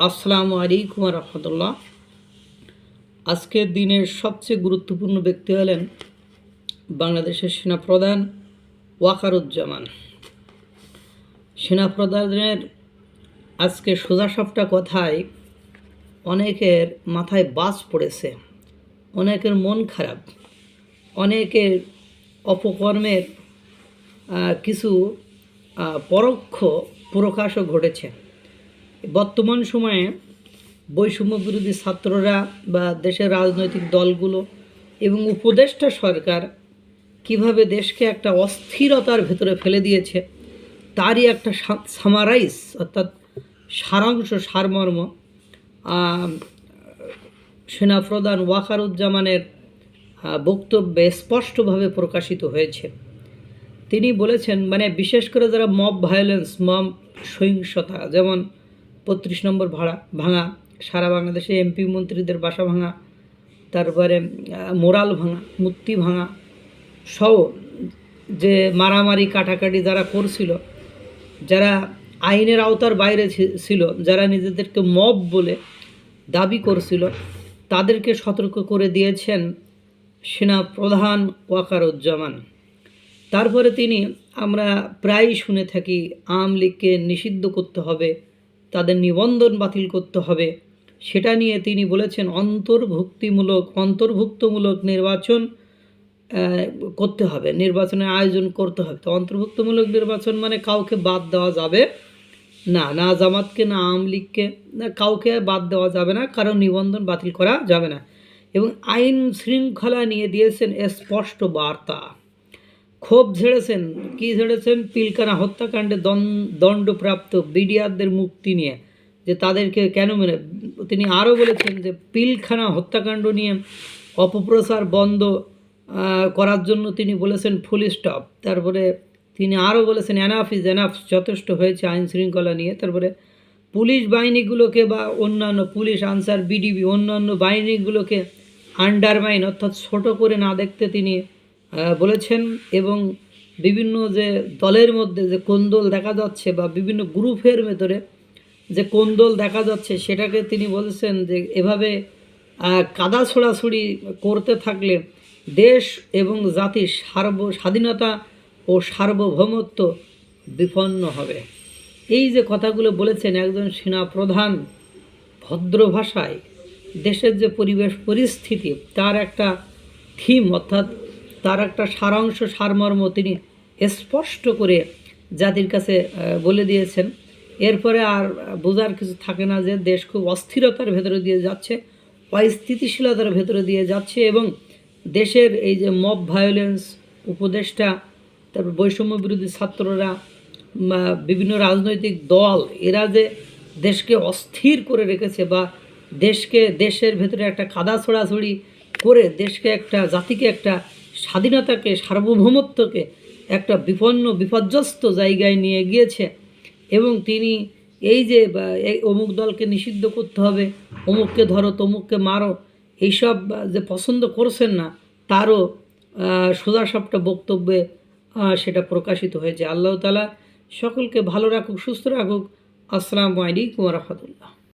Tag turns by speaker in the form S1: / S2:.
S1: আসসালামু আলাইকুম রহমতুল্লাহ। আজকের দিনের সবচেয়ে গুরুত্বপূর্ণ ব্যক্তি হলেন বাংলাদেশের সেনাপ্রধান ওয়াকারুজ্জামান। সেনাপ্রধানের আজকে সোজাসাপটা কথায় অনেকের মাথায় বাস পড়েছে, অনেকের মন খারাপ, অনেকের অপকর্মের কিছু পরোক্ষ প্রকাশও ঘটেছে। বর্তমান সময়ে বৈষম্য বিরোধী ছাত্ররা বা দেশের রাজনৈতিক দলগুলো এবং উপদেষ্টা সরকার কীভাবে দেশকে একটা অস্থিরতার ভেতরে ফেলে দিয়েছে, তারই একটা সামারাইজ অর্থাৎ সারাংশ, সারমর্ম সেনাপ্রধান ওয়াকারুজ্জামানের বক্তব্যে স্পষ্টভাবে প্রকাশিত হয়েছে। তিনি বলেছেন মানে বিশেষ করে যারা মব ভায়োলেন্স মব সহিংসতা, যেমন বত্রিশ নম্বর ভাড়া, ভাঙা। সারা বাংলাদেশে এমপি মন্ত্রীদের বাসা ভাঙা, তারপরে মোরাল ভাঙা, মূর্তি ভাঙা সহ যে মারামারি, কাটাকাটি যারা করছিল, যারা আইনের আওতার বাইরে ছিল, যারা নিজেদেরকে মব বলে দাবি করছিল, তাদেরকে সতর্ক করে দিয়েছেন সেনা প্রধান ওয়াকারুজ্জামান। তারপরে তিনি, আমরা প্রায়ই শুনে থাকি, আওয়ামী লীগকে নিষিদ্ধ করতে হবে তাদের নিবন্ধন বাতিল করতে হবে। সেটা নিয়ে তিনি বলেছেন, অন্তর্ভুক্তিমূলক, অন্তর্ভুক্তমূলক নির্বাচন করতে হবে, নির্বাচনের আয়োজন করতে হবে। তো অন্তর্ভুক্তমূলক নির্বাচন মানে কাউকে বাদ দেওয়া যাবে না না জামাতকে, না আওয়ামী লীগকে, না কাউকে বাদ দেওয়া যাবে না, কারণ নিবন্ধন বাতিল করা যাবে না। এবং আইন শৃঙ্খলা নিয়ে দিয়েছেন স্পষ্ট বার্তা। ক্ষোভ ঝেড়েছেন, কি ঝেড়েছেন? পিলকানা হত্যাকাণ্ডে দণ্ডপ্রাপ্ত বিডিআরদের মুক্তি নিয়ে, যে তাদেরকে কেন মেনে তিনি আরও বলেছেন যে পিলখানা হত্যাকাণ্ড নিয়ে অপপ্রচার বন্ধ করার জন্য তিনি বলেছেন ফুল স্টপ। তারপরে তিনি আরও বলেছেন এনাফ ইজ এনাফ যথেষ্ট হয়েছে আইন শৃঙ্খলা নিয়ে। তারপরে পুলিশ বাহিনীগুলোকে বা অন্যান্য পুলিশ আনসার, বিডিবি, অন্যান্য বাহিনীগুলোকে আন্ডারমাইন অর্থাৎ ছোট করে না দেখতে তিনি বলেছেন এবং বিভিন্ন যে দলের মধ্যে যে কোন্দল দেখা যাচ্ছে বা বিভিন্ন গ্রুপের ভেতরে যে কোন্দল দেখা যাচ্ছে, সেটাকে তিনি বলেছেন যে এভাবে কাদা ছোড়াছুড়ি করতে থাকলে দেশ এবং জাতির সার্ব, স্বাধীনতা ও সার্বভৌমত্ব বিপন্ন হবে। এই যে কথাগুলো বলেছেন একজন সেনা প্রধান ভদ্র ভাষায়, দেশের যে পরিবেশ পরিস্থিতি, তার একটা থিম অর্থাৎ তার একটা সারাংশ সারমর্ম তিনি স্পষ্ট করে জাতির কাছে বলে দিয়েছেন। এরপরে আর বোঝার কিছু থাকে না যে দেশ খুব অস্থিরতার ভেতরে দিয়ে যাচ্ছে, অস্থিতিশীলতার ভেতরে দিয়ে যাচ্ছে এবং দেশের এই যে মব ভায়োলেন্স উপদেষ্টা, তারপর বৈষম্য বিরোধী ছাত্ররা বিভিন্ন রাজনৈতিক দল, এরা যে দেশকে অস্থির করে রেখেছে বা দেশকে, দেশের ভেতরে একটা কাদা ছড়াছড়ি করে দেশকে একটা, জাতিকে একটা স্বাধীনতাকে সার্বভৌমত্বকে একটা বিপন্ন বিপর্যস্ত জায়গায় নিয়ে গিয়েছে এবং তিনি এই যে অমুক দলকে নিষিদ্ধ করতে হবে অমুককে ধরো তমুককে মারো এইসব যে পছন্দ করছেন না তারও আহ, সোজাসাপটা বক্তব্যে সেটা প্রকাশিত হয়েছে। আল্লাহ তালা সকলকে ভালো রাখুক সুস্থ রাখুক। আসসালামু আলাইকুম রহমতুল্লাহ।